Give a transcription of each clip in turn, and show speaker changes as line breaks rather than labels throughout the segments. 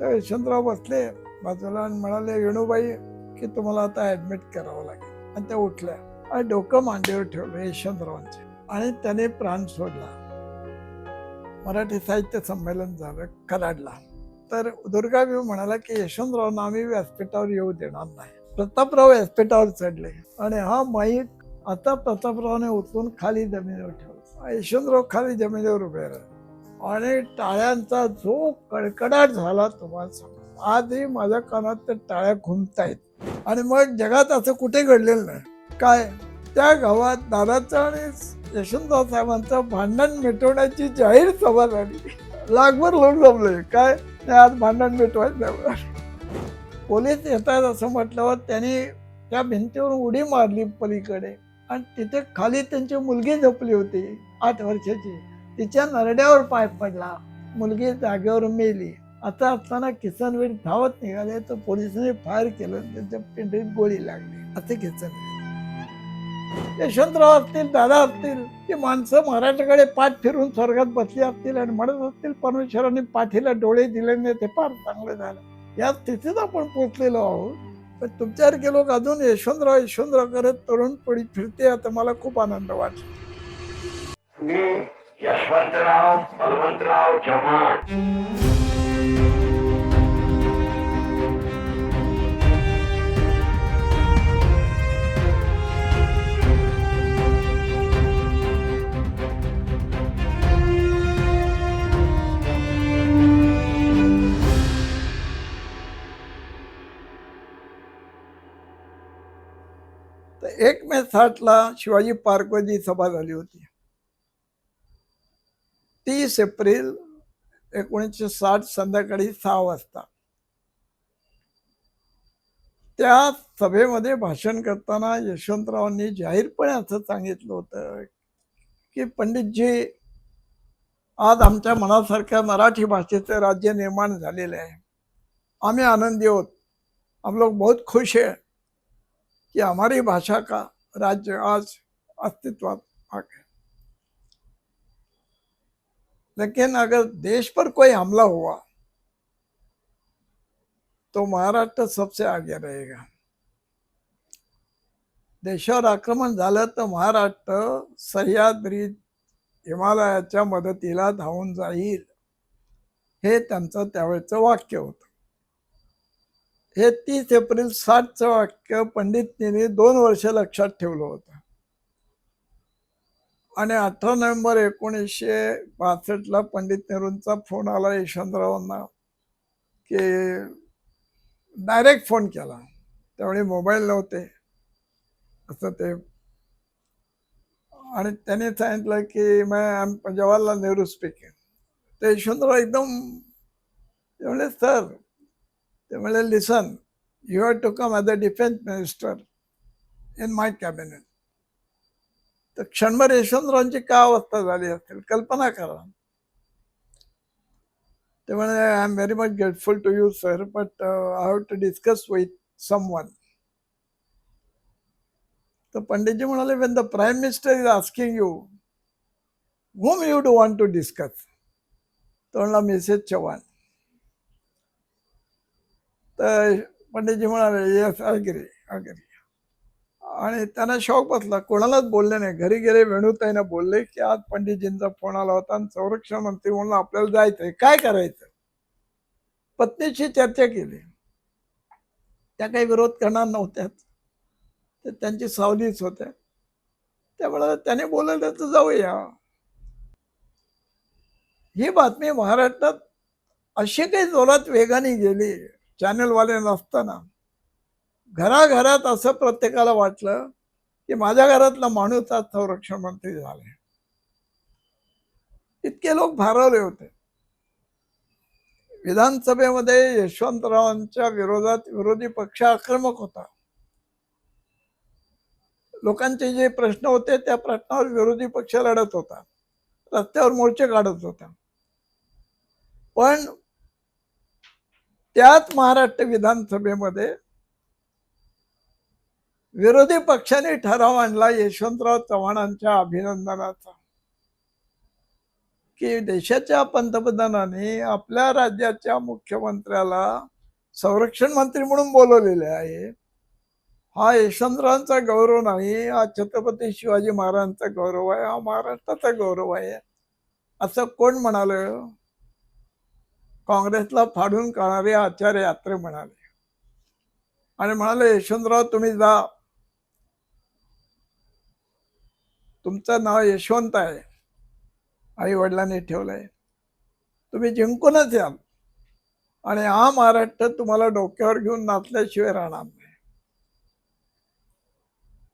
तर यशवंतराव बसले बाजूला आणि म्हणाले वेणूबाई की तुम्हाला आता ऍडमिट करावं लागेल. आणि त्या उठल्या आणि डोकं मांडीवर ठेवलं यशवंतरावांचे आणि त्याने प्राण सोडला. मराठी साहित्य संमेलन झालं कराडला तर दुर्गादेवी म्हणाला की यशवंतरावांना आम्ही व्यासपीठावर येऊ देणार नाही. प्रतापराव व्यासपीठावर चढले. आणि हा माईक आता प्रतापरावने उचलून खाली जमिनीवर ठेवला. यशवंतराव खाली जमिनीवर उभे राहिले. आणि टाळ्यांचा जो कडकडाट झाला तुम्हाला सांगतो. आजही माझ्या कानात त्या टाळ्या घुमतायत आणि मग जगात असं कुठे घडलेलं नाही. काय? त्या गावात दादाचं आणि यशवंतराव साहेबांचं भांडण मिटवण्याची जाहीर सभा झाली. लागभर लोक जमले काय? नाही, आज भांडण मिटवायचं पोलीस येतात असं म्हटल्यावर त्यांनी त्या भिंतीवरून उडी मारली पलीकडे. आणि तिथे खाली त्यांची मुलगी झोपली होती आठ वर्षाची. तिच्या नरड्यावर पाय पडला. मुलगी जागेवर मेली. आता असताना किसनवीर धावत निघाले तर पोलिसांनी फायर केलं त्यांच्या पिंडीत गोळी लागली. असे किसन यशवंतराव असतील दादा असतील ती माणसं महाराष्ट्राकडे पाठ फिरून स्वर्गात बसली असतील आणि म्हणत असतील परमेश्वरांनी पाठीला डोळे दिले नाही ते फार चांगलं झालं. या स्थितीत आपण पोचलेलो आहोत. पण तुमच्यासारखे लोक अजून यशवंतराव यशवंतराव करत तरुण पिढी फिरते आता मला खूप आनंद वाटतो.
यशवंतराव बलवंतराव चव्हाण
एक मे साठला शिवाजी पार्कमध्ये सभा झाली होती. तीस एप्रिल एकोणीसशे साठ संध्याकाळी सहा वाजता. त्या सभेमध्ये भाषण करताना यशवंतरावांनी जाहीरपणे असं सांगितलं होतं की पंडितजी आज आमच्या मनासारख्या मराठी भाषेचं राज्य निर्माण झालेलं आहे. आम्ही आनंदी आहोत. हम लोग बहुत खुश है कि हमारी भाषा का राज्य आज अस्तित्व आ गया. लेकिन अगर देश पर कोई हमला हुआ तो महाराष्ट्र सबसे आगे रहेगा। देशावर आक्रमण झालं तर महाराष्ट्र सह्याद्री हिमालयाच्या मदतीला धावून जाईल हे त्यांचं त्यावेळचं वाक्य होतं. हे तीस एप्रिल साठचं वाक्य पंडितजींनी दोन वर्ष लक्षात ठेवलं होतं. आणि अठरा नोव्हेंबर एकोणीसशे बासष्टला पंडित नेहरूंचा फोन आला यशवंतरावांना की डायरेक्ट फोन केला. त्यावेळी मोबाईल नव्हते. असं ते. आणि त्याने सांगितलं की मैं जवाहरलाल नेहरू स्पीकिंग ते यशवंतराव एकदम ते म्हणले सर ते म्हणले listen you have to come as a defence minister in my cabinet तर क्षणभर यशवंतरावांची का अवस्था झाली असेल कल्पना करा. ते म्हणे I am very much grateful to you sir but I have to discuss with someone तर पंडितजी म्हणाले when the prime minister is asking you whom you do want to discuss तो म्हणला मिसेस चव्हाण. तर पंडितजी म्हणाले येस अग्री अग्री आणि त्यांना shock बसला. कोणालाच बोलले नाही. घरी गेले वेणुताईनं बोलले की आज पंडितजींचा फोन आला होता आणि संरक्षण मंत्री म्हणून आपल्याला जायचंय. काय करायचं? पत्नीशी चर्चा केली. त्या काही विरोध करणार नव्हत्याच ते त्यांची सावलीच होत्या. त्यामुळे त्याने बोलवलं तर जाऊया. ही बातमी महाराष्ट्रात अशी काही जोरात वेगाने गेली चॅनलवाले नसताना. घराघरात असं प्रत्येकाला वाटलं की माझ्या घरातला माणूस आज संरक्षण मंत्री झाले इतके लोक भारावले होते. विधानसभेमध्ये यशवंतरावांच्या विरोधात विरोधी पक्ष आक्रमक होता. लोकांचे जे प्रश्न होते त्या प्रश्नावर विरोधी पक्ष लढत होता. रस्त्यावर मोर्चे काढत होता. पण त्याच महाराष्ट्र विधानसभेमध्ये विरोधी पक्षाने ठराव आणला यशवंतराव चव्हाणांच्या अभिनंदनाचा. की देशाच्या पंतप्रधानांनी आपल्या राज्याच्या मुख्यमंत्र्याला संरक्षण मंत्री म्हणून बोलवलेले आहे. हा यशवंतरावांचा गौरव नाही हा छत्रपती शिवाजी महाराजांचा गौरव आहे हा महाराष्ट्राचा गौरव आहे. असं कोण म्हणालं? काँग्रेसला फाडून काढणारे आचार्य यात्रे म्हणाले. आणि म्हणाले यशवंतराव तुम्ही जा. तुमचं नाव यशवंत आहे. आई वडिलांनी ठेवलंय. तुम्ही जिंकूनच याल. आणि हा महाराष्ट्र तुम्हाला डोक्यावर घेऊन नाचल्याशिवाय राहणार नाही.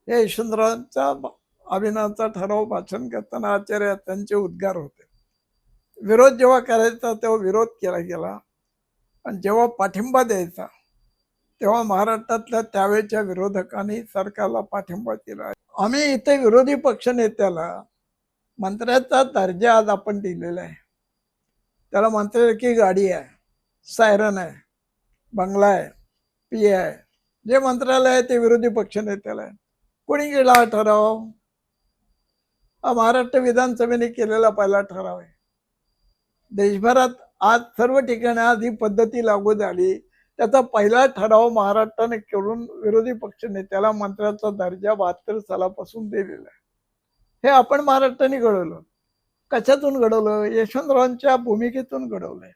हे यशवंतरावांचा अभिनयाचा ठराव भाषण करताना आचार्य त्यांचे उद्गार होते. विरोध जेव्हा करायचा तेव्हा विरोध केला गेला. आणि जेव्हा पाठिंबा द्यायचा तेव्हा महाराष्ट्रातल्या त्यावेळच्या विरोधकांनी सरकारला पाठिंबा दिला. आम्ही इथे विरोधी पक्ष नेत्याला मंत्र्याचा दर्जा आज आपण दिलेला आहे. त्याला मंत्र्याची गाडी आहे सायरन आहे बंगला आहे पी आहे. जे मंत्रालय आहे ते विरोधी पक्ष नेत्याला आहे. कोणी केला हा ठराव? हा महाराष्ट्र विधानसभेने केलेला पहिला ठराव आहे. देशभरात आज सर्व ठिकाणी आज ही पद्धती लागू झाली. त्याचा पहिला ठराव महाराष्ट्राने करून विरोधी पक्ष नेत्याला मंत्र्याचा दर्जा बहात्तर सालापासून दिलेला आहे. हे आपण महाराष्ट्राने घडवलं. कशातून घडवलं? यशवंतरावांच्या भूमिकेतून घडवलंय.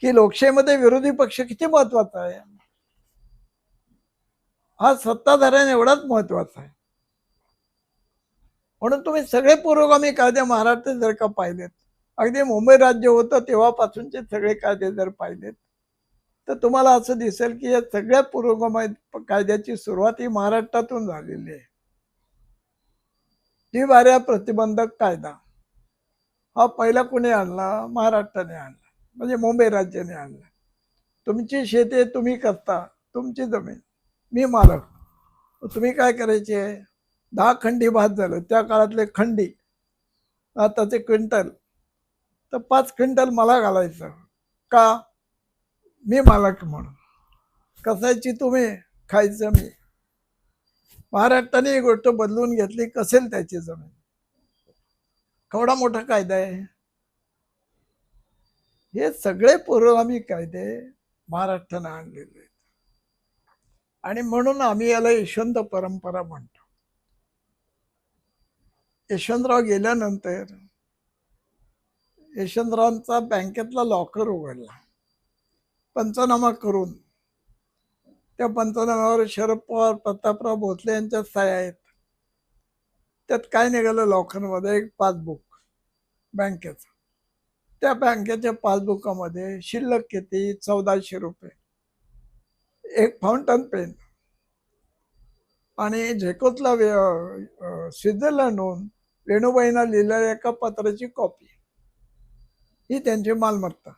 की लोकशाहीमध्ये विरोधी पक्ष किती महत्त्वाचा आहे? हा सत्ताधाऱ्याने एवढाच महत्त्वाचा आहे. म्हणून तुम्ही सगळे पुरोगामी कायदे महाराष्ट्रात जर का पाहिलेत अगदी मुंबई राज्य होतं तेव्हापासूनचे सगळे कायदे जर पाहिलेत तर तुम्हाला असं दिसेल की या सगळ्या पुरोगामी कायद्याची सुरुवात ही महाराष्ट्रातून झालेली आहे. द्विवार्या प्रतिबंधक कायदा. हा पहिला कुणी आणला? महाराष्ट्राने आणला. म्हणजे मुंबई राज्याने आणला. तुमची शेती तुम्ही करता. तुमची जमीन. मी मालक. तुम्ही काय करायचे? दहा खंडी भात झालं. त्या काळातले खंडी. आताचे क्विंटल. तर पाच क्विंटल मला घालायचं. का? मी मालक म्हणून. कसायची तुम्ही? खायचं मी. महाराष्ट्राने ही गोष्ट बदलून घेतली कसेल त्याची जमीन? केवढा मोठा कायदा आहे? हे सगळे पुरोगामी कायदे महाराष्ट्राने आणलेले आहेत. आणि म्हणून आम्ही याला यशवंत परंपरा म्हणतो. यशवंतराव गेल्यानंतर यशवंतरावांचा बँकेतला लॉकर उघडला. पंचनामा करून. त्या पंचनाम्यावर शरद पवार प्रतापराव भोसले यांच्या सह्या आहेत. त्यात काय निघालं लॉकरमध्ये एक पासबुक बँकेचं. त्या बँकेच्या पासबुकामध्ये शिल्लक किती? चौदाशे रुपये. एक फाउंटन पेन आणि झेकोतला वे- स्वित्झर्लंडहून वेणुबाईंना लिहिलेल्या एका पत्राची कॉपी ही त्यांची मालमत्ता.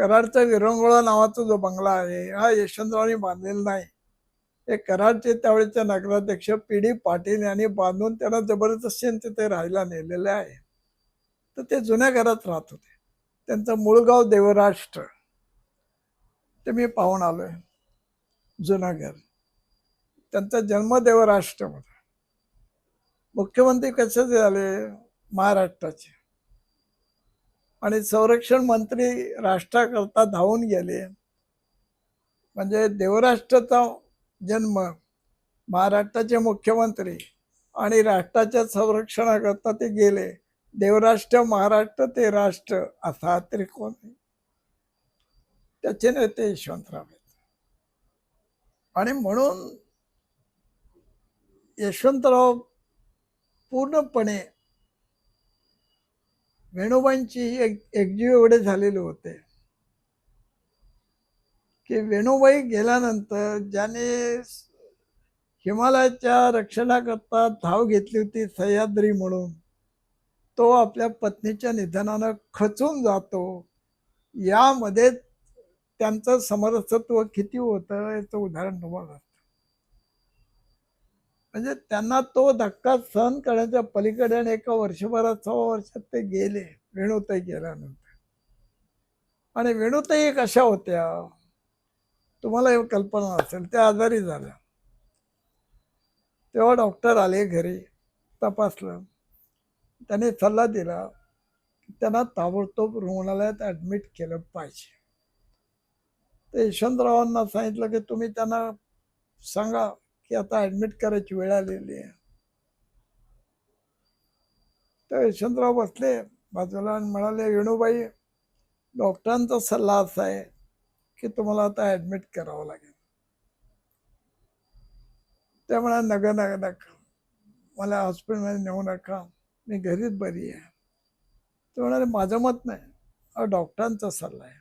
कराडचा विरंगुळा नावाचा जो बंगला आहे हा यशवंतरावांनी बांधलेला नाही. हे कराडचे त्यावेळेचे नगराध्यक्ष पी डी पाटील यांनी बांधून त्यांना जबरदस्तीने तिथे राहायला नेलेले आहे. तर ते जुन्या घरात राहत होते. त्यांचं मूळ गाव देवराष्ट्र. ते मी पाहून आलो आहे जुनं घर. त्यांचा जन्म देवराष्ट्रामध्ये. मुख्यमंत्री कसे झाले? महाराष्ट्राचे. आणि संरक्षण मंत्री राष्ट्राकरता धावून गेले. म्हणजे देवराष्ट्राचा जन्म महाराष्ट्राचे मुख्यमंत्री आणि राष्ट्राच्या संरक्षणाकरता ते गेले. देवराष्ट्र महाराष्ट्र ते राष्ट्र असा त्रिकोण आहे. त्याचे नेते यशवंतराव आहेत. आणि म्हणून यशवंतराव पूर्णपणे वेणुबाईंची एक एकजीव एवढे झालेले होते की वेणुबाई गेल्यानंतर ज्याने हिमालयाच्या रक्षणाकरता धाव घेतली होती सह्याद्री म्हणून तो आपल्या पत्नीच्या निधनानं खचून जातो यामध्ये त्यांचं समरसत्व किती होतं याचं उदाहरण तुम्हाला असतं. म्हणजे त्यांना तो धक्का सहन करण्याच्या पलीकडे आणि एका वर्षभरात सव्वा वर्षात ते गेले वेणुताई गेल्यानंतर आणि वेणुताई कशा होत्या? तुम्हाला कल्पना असेल त्या आजारी झाल्या. तेव्हा डॉक्टर आले घरी तपासलं. त्याने सल्ला दिला त्यांना ताबडतोब रुग्णालयात ॲडमिट केलं पाहिजे. तर यशवंतरावांना सांगितलं की तुम्ही त्यांना सांगा की आता ॲडमिट करायची वेळ आलेली आहे. तर यशवंतराव बसले बाजूला आणि म्हणाले वेणूबाई डॉक्टरांचा सल्ला असा आहे की तुम्हाला आता ॲडमिट करावं लागेल. त्या म्हणा नगर नग नका. मला हॉस्पिटलमध्ये नेऊ नका. मी घरीच बरी आहे. ते म्हणाले माझं मत नाही. हा डॉक्टरांचा सल्ला आहे.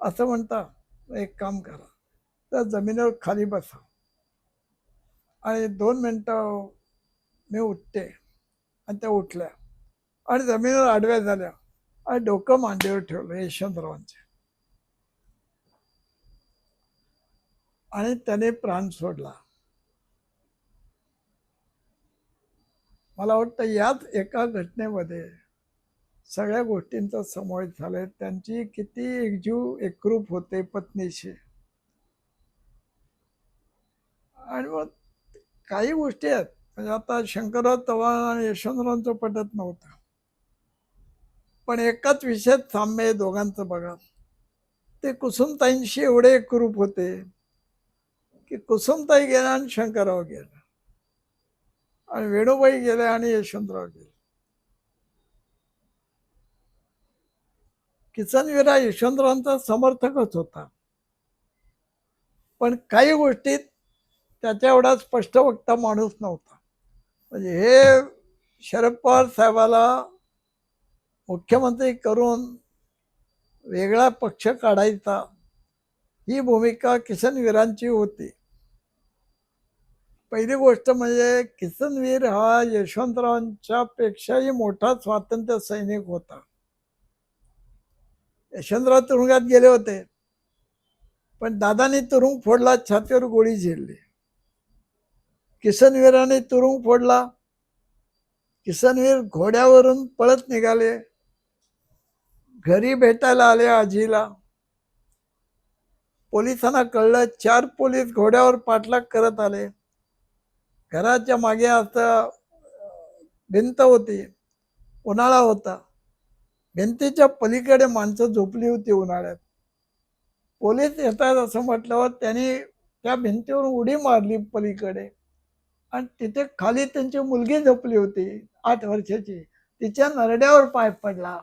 असं म्हणता एक काम करा. त्या जमिनीवर खाली बसा. आणि दोन मिनटं मी उठते आणि त्या उठल्या. आणि जमिनीवर आडव्या झाल्या आणि डोकं मांडीवर ठेवलं यशवंतरावांचे. आणि त्याने प्राण सोडला. मला वाटतं याच एका घटनेमध्ये सगळ्या गोष्टींचा समावेश झालाय. त्यांची किती एकजीव एकरूप होते पत्नीशी. आणि मग काही गोष्टी आहेत. म्हणजे आता शंकरराव चव्हाण आणि यशवंतरावांचं पटत नव्हतं. पण एकाच विषयात साम्य आहे दोघांचं बघा. ते कुसुमताईंशी एवढे एकरूप होते की कुसुमताई गेल्या आणि शंकरराव गेला. आणि वेणुबाई गेल्या आणि यशवंतराव गेले. किसनवीरा यशवंतरावांचा समर्थकच होता. पण काही गोष्टीत त्याच्या एवढा स्पष्ट वक्ता माणूस नव्हता. म्हणजे हे शरद पवार साहेबाला मुख्यमंत्री करून वेगळा पक्ष काढायचा ही भूमिका किसनवीरांची होती. पहिली गोष्ट म्हणजे किसनवीर हा यशवंतरावांच्या पेक्षाही मोठा स्वातंत्र्य सैनिक होता. यशवंतराव तुरुंगात गेले होते. पण दादानी तुरुंग फोडला छातीवर गोळी झेलली. किसनवीराने तुरुंग फोडला. किसनवीर घोड्यावरून पळत निघाले. घरी भेटायला आले आजीला. पोलिसांना कळलं चार पोलीस घोड्यावर पाठलाग करत आले. घराच्या मागे आता भिंत होती. उन्हाळा होता. भिंतीच्या पलीकडे माणसं झोपली होती उन्हाळ्यात. पोलीस येतात असं म्हटल्यावर त्यांनी त्या भिंतीवर उडी मारली पलीकडे. आणि तिथे खाली त्यांची मुलगी झोपली होती आठ वर्षाची. तिच्या नरड्यावर पाय पडला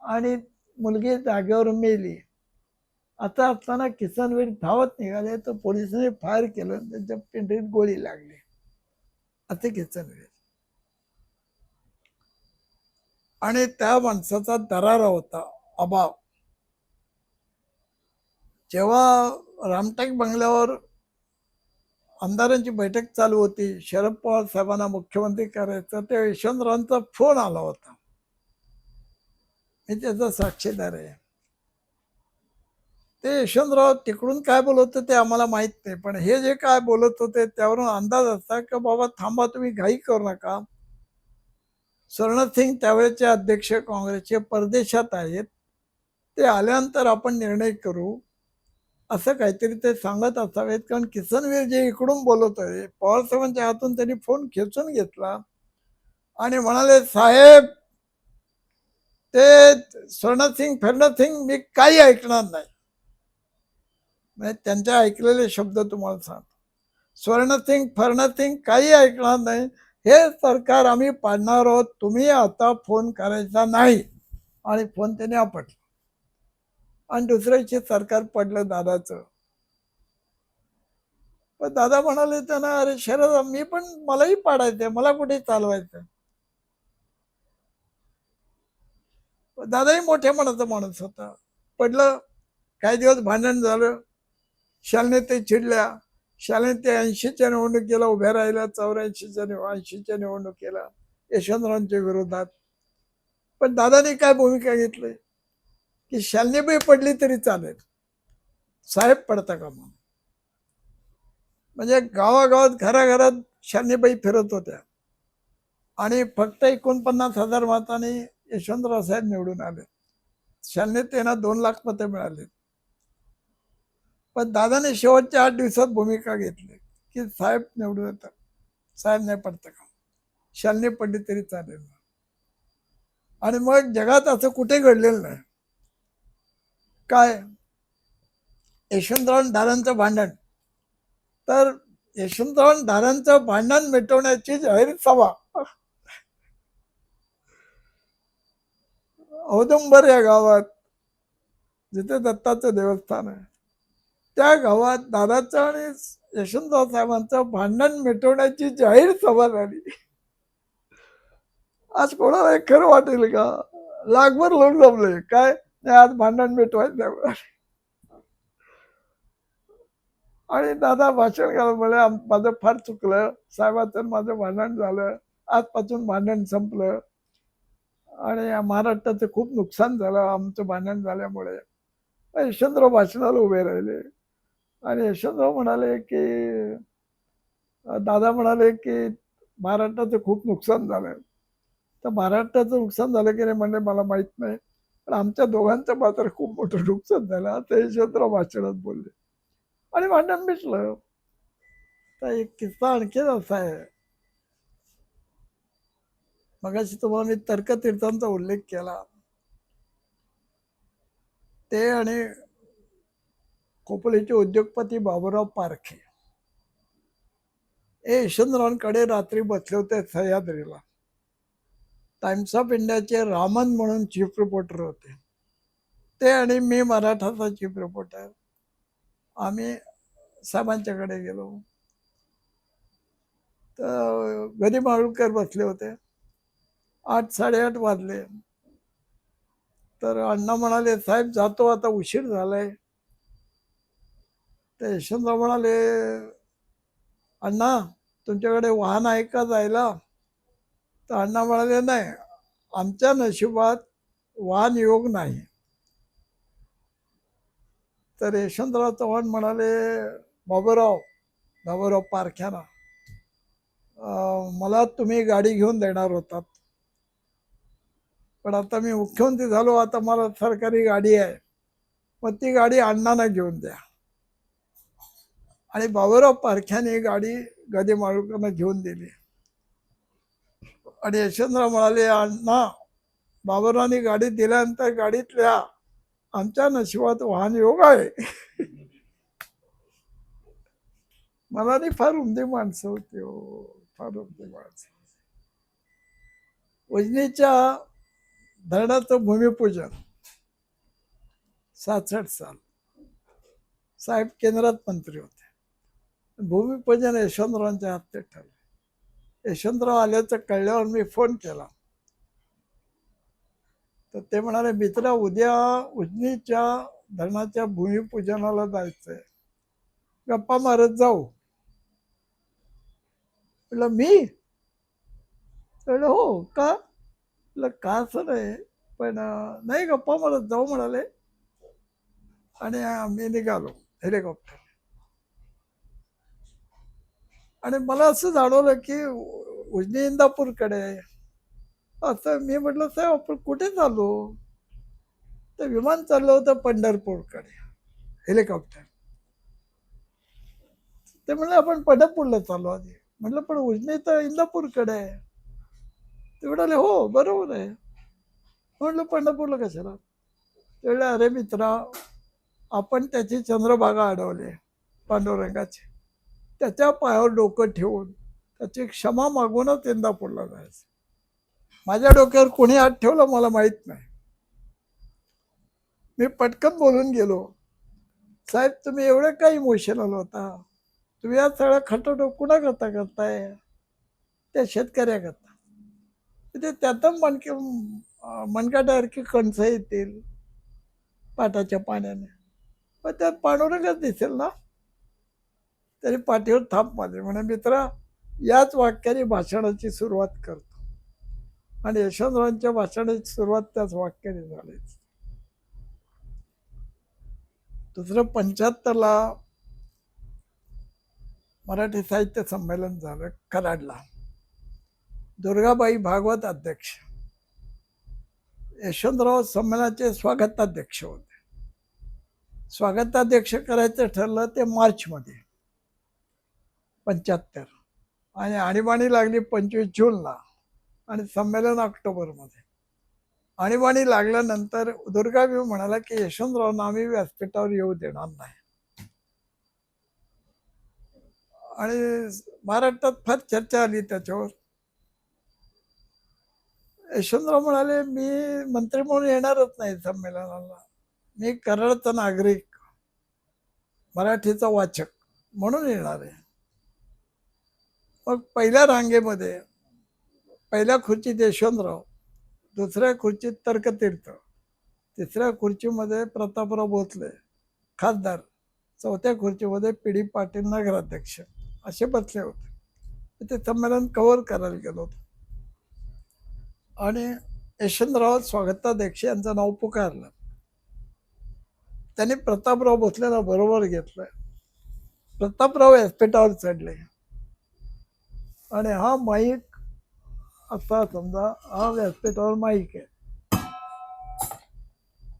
आणि मुलगी जागेवर मेली. आता असताना किसनवीर धावत निघाले तर पोलिसांनी फायर केलं त्यांच्या पिंडीत गोळी लागली. असे किसनवीर आणि त्या माणसाचा दरारा होता अभाव. जेव्हा रामटेक बंगल्यावर आमदारांची बैठक चालू होती. शरद पवार साहेबांना मुख्यमंत्री करायचं. त्या यशवंतरावांचा फोन आला होता. मी त्याचा साक्षीदार आहे. ते यशवंतराव तिकडून काय बोलत होते ते आम्हाला माहीत नाही. पण हे जे काय बोलत होते त्यावरून अंदाज असता की बाबा थांबा तुम्ही घाई करू नका. स्वर्णसिंग त्यावेळेचे अध्यक्ष काँग्रेसचे परदेशात आहेत. ते आल्यानंतर आपण निर्णय करू. असं काहीतरी ते सांगत असावेत कारण किसनवीर जे इकडून बोलत होते पवारसाहेबांच्या हातून त्यांनी फोन खेचून घेतला आणि म्हणाले साहेब ते स्वर्णसिंग फेर्णसिंग मी काही ऐकणार नाही. म्हणजे त्यांचे ऐकलेले शब्द तुम्हाला सांगतो. स्वर्णसिंग फर्णसिंग काही ऐकणार नाही हे सरकार आम्ही पाडणार आहोत तुम्ही आता फोन करायचा नाही. आणि फोन त्याने आपटला. आणि दुसऱ्या सरकार पडलं दादाचं. पण दादा म्हणाले त्यांना अरे शरद मी पण मलाही पाडायचंय मला कुठे चालवायचं दादाही मोठ्या मनाचा माणूस होता. पडलं काही दिवस भांडण झालं. शालने ते चिडल्या. शालेने ते ऐंशीच्या निवडणुकीला उभ्या राहिल्या चौऱ्याऐंशीच्या निव ऐंशीच्या निवडणुकीला यशवंतरावांच्या विरोधात. पण दादाने काय भूमिका घेतली? की शालनीबाई पडली तरी चालेल. साहेब पडता का म्हणून म्हणजे गावागावात घराघरात शालनीबाई फिरत होत्या. आणि फक्त एकोणपन्नास हजार मताने यशवंतराव साहेब निवडून आले. शालने त्यांना दोन लाख मते मिळाले. पण दादाने शेवटच्या आठ दिवसात भूमिका घेतली की साहेब निवडून येतात. साहेब नाही पडतं का? शालने पडली तरी चालेल. आणि मग जगात असं कुठे घडलेलं नाही. काय? यशवंतराव दारांचं भांडण. तर यशवंतराव दारांचं भांडण मिटवण्याची जाहीर सभा. औदुंबर या गावात जिथे दत्ताचं देवस्थान आहे त्या गावात दादाचं आणि यशवंतराव साहेबांचं भांडण मिटवण्याची जाहीर सभा झाली. आज कोणाला खरं वाटेल का? लागभर लोक जमले. काय? नाही आज भांडण मिटवायचं आणि दादा भाषण घालून म्हणे माझं फार चुकलं. साहेबाचं माझं भांडण झालं. आजपासून भांडण संपलं. आणि या महाराष्ट्राचं खूप नुकसान झालं आमचं भांडण झाल्यामुळे. यशवंतराव भाषणाला उभे राहिले. आणि यशवंतराव म्हणाले की दादा म्हणाले की महाराष्ट्राचं खूप नुकसान झालं. तर महाराष्ट्राचं नुकसान झालं की नाही म्हणजे मला माहीत नाही. पण आमच्या दोघांचं मात्र खूप मोठं नुकसान झालं. ते यशवंतराव भाषणात बोलले. आणि भांडण भेटलं तर एक किस्सा आणखीच असा आहे. मगाशी तुम्हाला मी तर्कतीर्थांचा उल्लेख केला. ते आणि खोपळीचे उद्योगपती बाबूराव पारखे. हे यशवंतरावांकडे रात्री बसले होते सह्याद्रीला. टाइम्स ऑफ इंडियाचे रामन म्हणून चीफ रिपोर्टर होते. ते आणि मी मराठाचा चीफ रिपोर्टर आम्ही साहेबांच्याकडे गेलो. तर गरी माळुकर बसले होते. आठ साडेआठ वाजले. तर अण्णा म्हणाले साहेब जातो आता उशीर झालाय. तर यशवंतराव म्हणाले अण्णा तुमच्याकडे वाहन आहे का जायला? तर अण्णा म्हणाले नाही आमच्या नशिबात वाहन योग नाही. तर यशवंतराव चव्हाण म्हणाले बाबूराव बाबूराव पारख्याना मला तुम्ही गाडी घेऊन देणार होतात. पण आता मी मुख्यमंत्री झालो आता मला सरकारी गाडी आहे. मग ती गाडी अण्णांना घेऊन द्या. आणि बाबूराव पारख्याने गाडी गदी माळुकांना घेऊन दिली. आणि यशवंतराव म्हणाले अण्णा बाबरांनी गाडी दिल्यानंतर गाडीतल्या आमच्या नशिबात वाहन योग आहे. मला नाही फार उमदे माणसं होते हो फार उमदे माणसं. उजनीच्या धरणाचं भूमिपूजन सातसठ साल. साहेब केंद्रात मंत्री होते. भूमिपूजन यशवंतरावांच्या हस्ते ठरलं. यशवंतराव आल्याचं कळल्यावर मी फोन केला. तर ते म्हणाले मित्रा उद्या उजनीच्या धरणाच्या भूमिपूजनाला जायचंय. गप्पा मारत जाऊ. म्हटलं मी? म्हटलं हो का? म्हटलं का असं नाही पण नाही गप्पा मारत जाऊ म्हणाले. आणि आम्ही निघालो हेलिकॉप्टर. आणि मला असं जाणवलं की उजनी इंदापूरकडे. असं मी म्हटलं साहेब आपण कुठे चाललो? तर विमान चाललं होतं पंढरपूरकडे हेलिकॉप्टर. ते म्हणलं आपण पंढरपूरला चाललो आधी. म्हटलं पण उजनी तर इंदापूरकडे आहे. ते म्हणाले हो बरोबर आहे. म्हटलं पंढरपूरला कशाला? ते अरे मित्रा आपण त्याची चंद्रभागा अडवली पांडुरंगाची. त्याच्या पायावर डोकं ठेवून त्याची क्षमा मागूनच यंदा इंदापूरला जायचं. माझ्या डोक्यावर कोणी हात ठेवला मला माहीत नाही. मी पटकन बोलून गेलो साहेब तुम्ही एवढं काय इमोशनल होता? तुम्ही या सगळा खटाटो कुणाकरता करताय? त्या शेतकऱ्याकरता. ते त्यातच मनके मनकाटासारखी कणसं येतील पाटाच्या पाण्याने. पण त्यात पांडुरंगच दिसेल ना? तरी पाठीवर थाप मारली. म्हणे मित्रा याच वाक्याने भाषणाची सुरुवात करतो. आणि यशवंतरावांच्या भाषणाची सुरुवात त्याच वाक्याने झाली दुसरं पंच्याहत्तरला मराठी साहित्य संमेलन झालं कराडला. दुर्गाबाई भागवत अध्यक्ष. यशवंतराव संमेलनाचे स्वागताध्यक्ष होते. स्वागताध्यक्ष करायचं ठरलं ते मार्चमध्ये. पंच्याहत्तर. आणि आणीबाणी लागली पंचवीस जूनला आणि संमेलन ऑक्टोबरमध्ये. आणीबाणी लागल्यानंतर दुर्गादेवी म्हणाला की यशवंतरावना आम्ही व्यासपीठावर येऊ देणार नाही. आणि महाराष्ट्रात फार चर्चा आली त्याच्यावर. यशवंतराव म्हणाले मी मंत्री म्हणून येणारच नाही संमेलनाला. मी कराडचा नागरिक मराठीचा वाचक म्हणून येणार आहे. मग पहिल्या रांगेमध्ये पहिल्या खुर्चीत यशवंतराव दुसऱ्या खुर्चीत तर्कतीर्थ तिसऱ्या खुर्चीमध्ये प्रतापराव भोसले खासदार चौथ्या खुर्चीमध्ये पी डी पाटील नगराध्यक्ष असे बसले होते. ते संमेलन कव्हर करायला गेलो होतो. आणि यशवंतराव स्वागताध्यक्ष यांचं नाव पुकारलं. त्यांनी प्रतापराव भोसलेला बरोबर घेतलं. प्रतापराव व्यासपीठावर चढले. आणि हा माईक असा समजा हा व्यासपीठावर माईक आहे.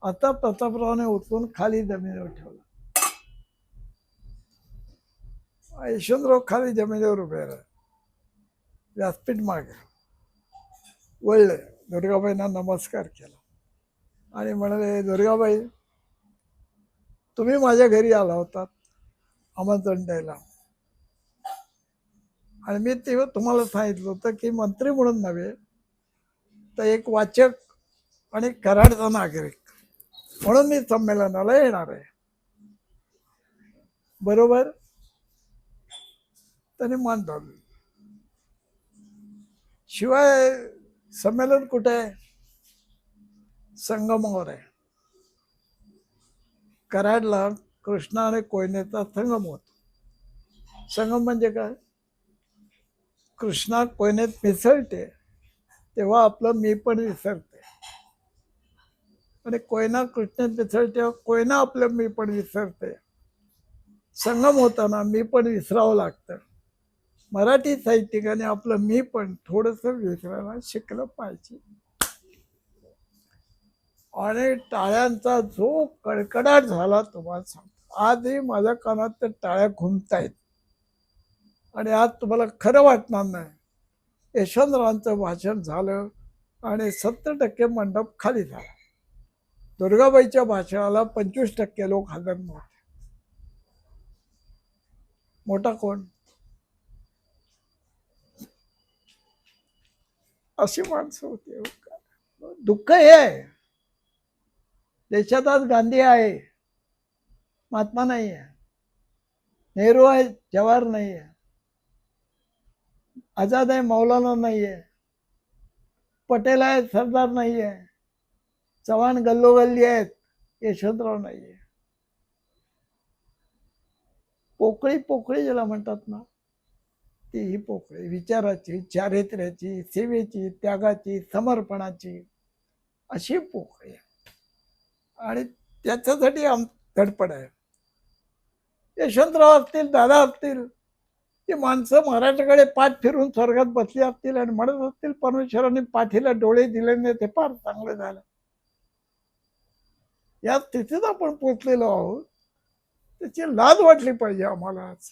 आता प्रतापरावने उचलून खाली जमिनीवर ठेवला. यशवंतराव खाली जमिनीवर उभे राहिले. व्यासपीठ मागे. वळले. दुर्गाबाईंना नमस्कार केला. आणि म्हणाले दुर्गाबाई तुम्ही माझ्या घरी आला होतात आमंत्रण द्यायला. आणि मी तेव्हा तुम्हाला सांगितलं होतं की मंत्री म्हणून नव्हे तर एक वाचक आणि कराडचा नागरिक म्हणून मी संमेलनाला येणार आहे. बरोबर? त्याने मान दाबली शिवाय संमेलन कुठे आहे? संगमावर आहे. कराडला कृष्णा आणि कोयनेचा संगम होतो. संगम म्हणजे काय? कृष्णा कोयनेत मिसळते तेव्हा आपलं मी पण विसरते. आणि कोयना कृष्णेत मिसळते तेव्हा कोयना आपलं मी पण विसरते. संगम होताना मी पण विसरावं लागतं. मराठी साहित्यिकाने आपलं मी पण थोडंसं विसरायला शिकलं पाहिजे. आणि टाळ्यांचा जो कडकडाट झाला तुम्हाला सांगतो. आजही माझ्या कानात त्या टाळ्या घुमतायत. आणि आज तुम्हाला खरं वाटणार नाही. यशवंतरावांचं भाषण झालं आणि सत्तर टक्के मंडप खाली झाला. दुर्गाबाईच्या भाषणाला पंचवीस टक्के लोक हजर नव्हते. मोठा कोण? अशी माणसं होती हो दुःख हे आहे. देशात आज गांधी आहे. महात्मा नाही आहे. नेहरू आहे जवाहर नाही आहे. आझाद आहे मौलाना नाही आहे पटेल आहे सरदार नाही आहे चव्हाण गल्लोगल्ली आहेत यशवंतराव नाही आहे पोकळी पोकळी ज्याला म्हणतात ना ती ही पोकळी. विचाराची चारित्र्याची सेवेची त्यागाची समर्पणाची अशी पोकळी आहे आणि त्याच्यासाठी आम धडपड आहे. यशवंतराव असतील दादा असतील ती माणसं महाराष्ट्राकडे पाठ फिरून स्वर्गात बसली असतील आणि म्हणत असतील परमेश्वरांनी पाठीला डोळे दिले नाही ते फार चांगलं झालं. या स्थितीत आपण पोचलेलो आहोत. त्याची लाज वाटली पाहिजे आम्हाला आज.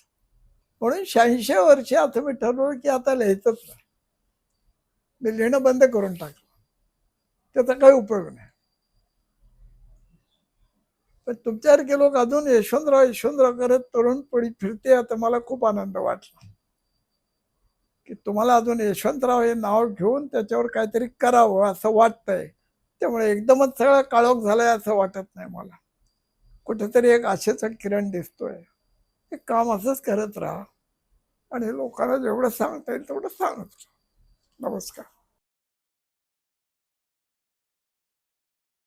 म्हणून शहाऐंशी वर्षी आता मी ठरवलं की आता लिहायचंच नाही. मी लिहिणं बंद करून टाकलं. त्याचा काही उपयोग नाही. पण तुमच्यासारखे लोक अजून यशवंतराव यशवंतराव करत तरुण पिढी फिरते आता मला खूप आनंद वाटला. की तुम्हाला अजून यशवंतराव हे नाव घेऊन त्याच्यावर काहीतरी करावं असं वाटतंय. त्यामुळे एकदमच सगळा काळोख झालाय असं वाटत नाही मला. कुठेतरी एक आशेचा किरण दिसतोय. हे काम असंच करत राहा. आणि लोकांना जेवढं सांगता येईल तेवढं सांगत राहा. नमस्कार.